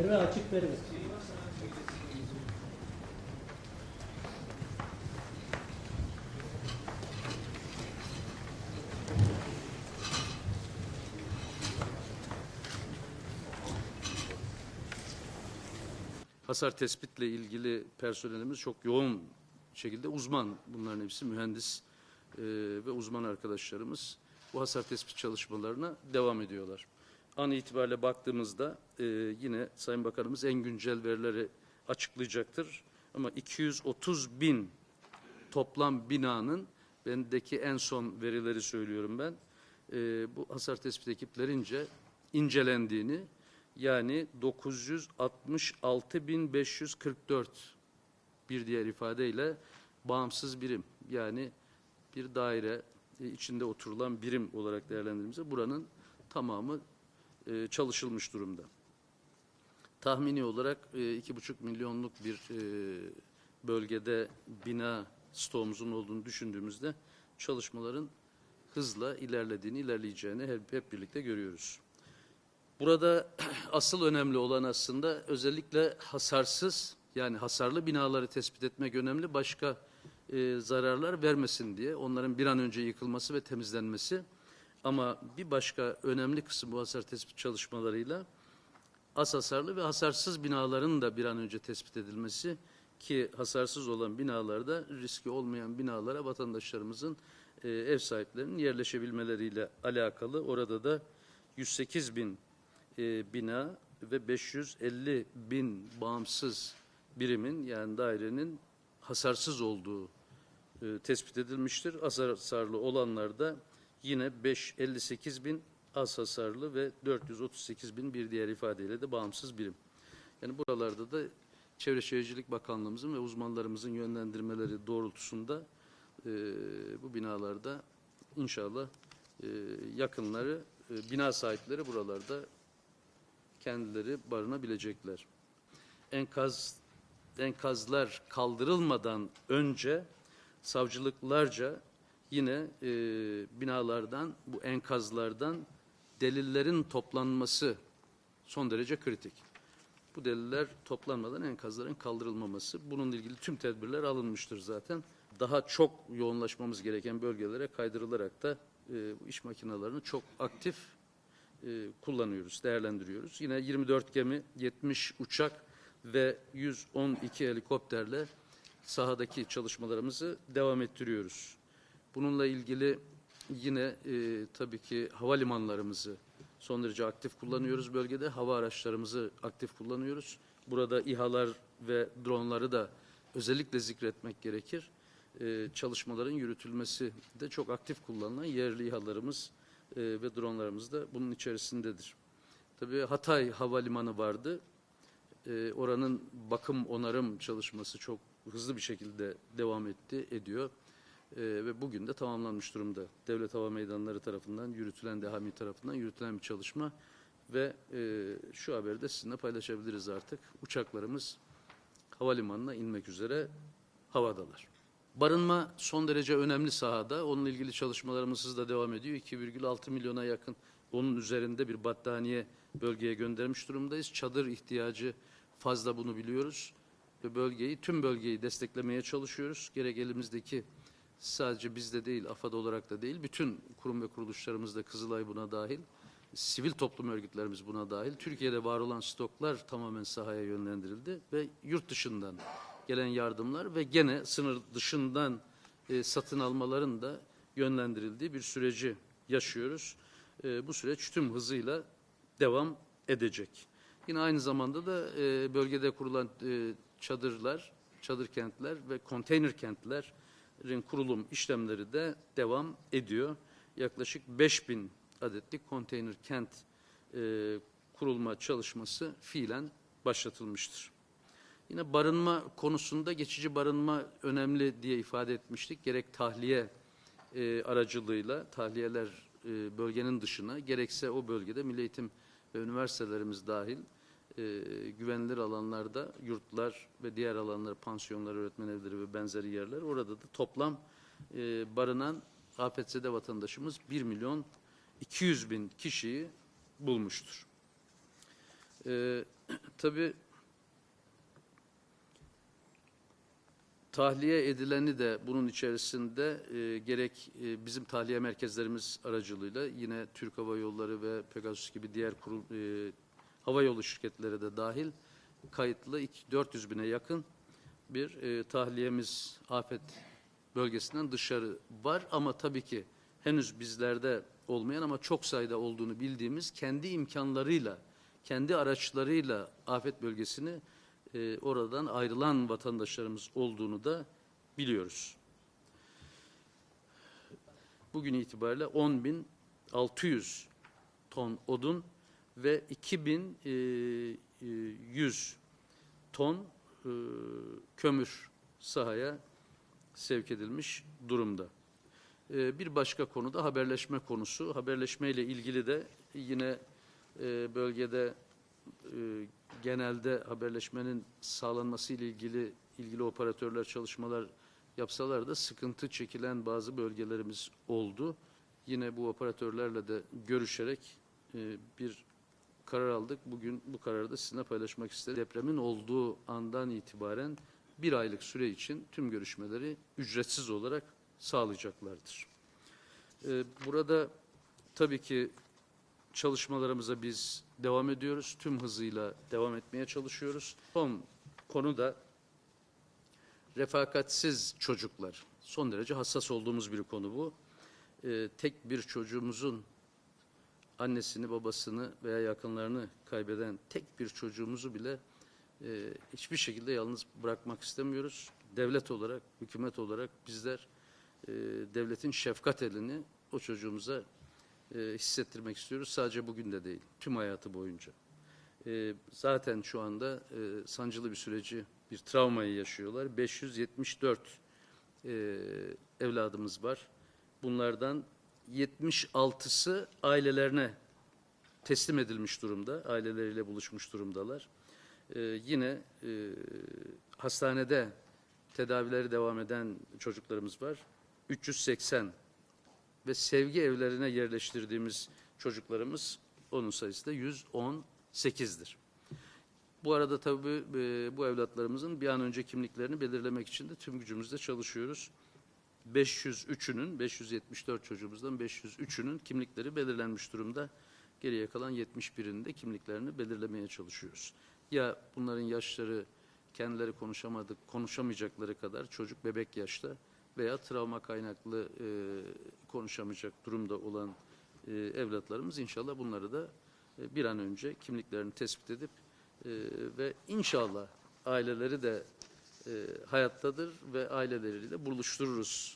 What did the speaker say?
Merve açık verin. Hasar tespitle ilgili personelimiz çok yoğun şekilde uzman. Bunların hepsi mühendis e, ve uzman arkadaşlarımız bu hasar tespit çalışmalarına devam ediyorlar. An itibariyle baktığımızda e, yine Sayın Bakanımız en güncel verileri açıklayacaktır. Ama 230 bin toplam binanın bendeki en son verileri söylüyorum ben. e, bu hasar tespit ekiplerince incelendiğini yani 966.544 bir diğer ifadeyle bağımsız birim yani bir daire e, içinde oturulan birim olarak değerlendirilmişse buranın tamamı e, çalışılmış durumda. Tahmini olarak e, iki buçuk milyonluk bir e, bölgede bina stoğumuzun olduğunu düşündüğümüzde çalışmaların hızla ilerlediğini, ilerleyeceğini hep, hep birlikte görüyoruz. Burada asıl önemli olan aslında özellikle hasarsız yani hasarlı binaları tespit etmek önemli. Başka e, zararlar vermesin diye onların bir an önce yıkılması ve temizlenmesi. Ama bir başka önemli kısım bu hasar tespit çalışmalarıyla az hasarlı ve hasarsız binaların da bir an önce tespit edilmesi ki hasarsız olan binalarda riski olmayan binalara vatandaşlarımızın e, ev sahiplerinin yerleşebilmeleriyle alakalı. Orada da 108 bin e, bina ve 550 bin bağımsız birimin yani dairenin hasarsız olduğu e, tespit edilmiştir. Hasarlı olanlarda yine 558 bin az hasarlı ve 438 bin bir diğer ifadeyle de bağımsız birim. Yani buralarda da Çevre Şehircilik Bakanlığımızın ve uzmanlarımızın yönlendirmeleri doğrultusunda e, bu binalarda inşallah e, yakınları, e, bina sahipleri buralarda kendileri barınabilecekler. Enkaz enkazlar kaldırılmadan önce savcılıklarca yine e, binalardan bu enkazlardan delillerin toplanması son derece kritik. Bu deliller toplanmadan enkazların kaldırılmaması. Bununla ilgili tüm tedbirler alınmıştır zaten. Daha çok yoğunlaşmamız gereken bölgelere kaydırılarak da e, bu iş makinelerini çok aktif e, kullanıyoruz, değerlendiriyoruz. Yine 24 gemi, 70 uçak ve 112 helikopterle sahadaki çalışmalarımızı devam ettiriyoruz. Bununla ilgili yine e, tabii ki havalimanlarımızı son derece aktif kullanıyoruz bölgede. Hava araçlarımızı aktif kullanıyoruz. Burada İHA'lar ve dronları da özellikle zikretmek gerekir. E, çalışmaların yürütülmesi de çok aktif kullanılan yerli İHA'larımız e, ve dronlarımız da bunun içerisindedir. Tabii Hatay Havalimanı vardı. E, oranın bakım onarım çalışması çok hızlı bir şekilde devam etti, ediyor. E, ve bugün de tamamlanmış durumda. Devlet Hava Meydanları tarafından yürütülen, DHMİ tarafından yürütülen bir çalışma ve e, şu haberi de sizinle paylaşabiliriz artık. Uçaklarımız havalimanına inmek üzere havadalar. Barınma son derece önemli sahada. Onunla ilgili çalışmalarımız hızla devam ediyor. 2,6 milyona yakın onun üzerinde bir battaniye bölgeye göndermiş durumdayız. Çadır ihtiyacı fazla bunu biliyoruz. Ve bölgeyi, tüm bölgeyi desteklemeye çalışıyoruz. Gerek elimizdeki sadece bizde değil, AFAD olarak da değil, bütün kurum ve kuruluşlarımızda Kızılay buna dahil, sivil toplum örgütlerimiz buna dahil. Türkiye'de var olan stoklar tamamen sahaya yönlendirildi ve yurt dışından gelen yardımlar ve gene sınır dışından e, satın almaların da yönlendirildiği bir süreci yaşıyoruz. E, bu süreç tüm hızıyla devam edecek. Yine aynı zamanda da e, bölgede kurulan e, çadırlar, çadır kentler ve konteyner kentlerin kurulum işlemleri de devam ediyor. Yaklaşık 5000 adetlik konteyner kent e, kurulma çalışması fiilen başlatılmıştır. Yine barınma konusunda geçici barınma önemli diye ifade etmiştik. Gerek tahliye e, aracılığıyla tahliyeler e, bölgenin dışına gerekse o bölgede milli eğitim ve üniversitelerimiz dahil e, güvenilir alanlarda yurtlar ve diğer alanlar, pansiyonlar, öğretmen evleri ve benzeri yerler orada da toplam e, barınan APS'de vatandaşımız 1 milyon 200 bin kişiyi bulmuştur. E, Tabii tahliye edileni de bunun içerisinde e, gerek e, bizim tahliye merkezlerimiz aracılığıyla yine Türk Hava Yolları ve Pegasus gibi diğer kurul, e, hava yolu şirketleri de dahil kayıtlı iki- 400 bine yakın bir e, tahliyemiz afet bölgesinden dışarı var ama tabii ki henüz bizlerde olmayan ama çok sayıda olduğunu bildiğimiz kendi imkanlarıyla, kendi araçlarıyla afet bölgesini e, oradan ayrılan vatandaşlarımız olduğunu da biliyoruz. Bugün itibariyle 10.600 ton odun ve 2100 ton e, kömür sahaya sevk edilmiş durumda. E, bir başka konu da haberleşme konusu. Haberleşme ile ilgili de yine e, bölgede e, genelde haberleşmenin sağlanması ile ilgili ilgili operatörler çalışmalar yapsalar da sıkıntı çekilen bazı bölgelerimiz oldu. Yine bu operatörlerle de görüşerek e, bir karar aldık. Bugün bu kararı da sizinle paylaşmak istedim. Depremin olduğu andan itibaren bir aylık süre için tüm görüşmeleri ücretsiz olarak sağlayacaklardır. E, burada tabii ki çalışmalarımıza biz devam ediyoruz. Tüm hızıyla devam etmeye çalışıyoruz. Son konu da refakatsiz çocuklar. Son derece hassas olduğumuz bir konu bu. Ee, tek bir çocuğumuzun annesini, babasını veya yakınlarını kaybeden tek bir çocuğumuzu bile e, hiçbir şekilde yalnız bırakmak istemiyoruz. Devlet olarak, hükümet olarak bizler e, devletin şefkat elini o çocuğumuza e, hissettirmek istiyoruz. Sadece bugün de değil, tüm hayatı boyunca. E, zaten şu anda e, sancılı bir süreci, bir travmayı yaşıyorlar. 574 e, evladımız var. Bunlardan 76'sı ailelerine teslim edilmiş durumda, aileleriyle buluşmuş durumdalar. E, yine e, hastanede tedavileri devam eden çocuklarımız var. 380 ve sevgi evlerine yerleştirdiğimiz çocuklarımız onun sayısı da 118'dir. Bu arada tabii e, bu evlatlarımızın bir an önce kimliklerini belirlemek için de tüm gücümüzle çalışıyoruz. 503'ünün, 574 çocuğumuzdan 503'ünün kimlikleri belirlenmiş durumda. Geriye kalan 71'inin de kimliklerini belirlemeye çalışıyoruz. Ya bunların yaşları kendileri konuşamadık, konuşamayacakları kadar çocuk bebek yaşta veya travma kaynaklı e, konuşamayacak durumda olan e, evlatlarımız inşallah bunları da e, bir an önce kimliklerini tespit edip e, ve inşallah aileleri de e, hayattadır ve aileleriyle buluştururuz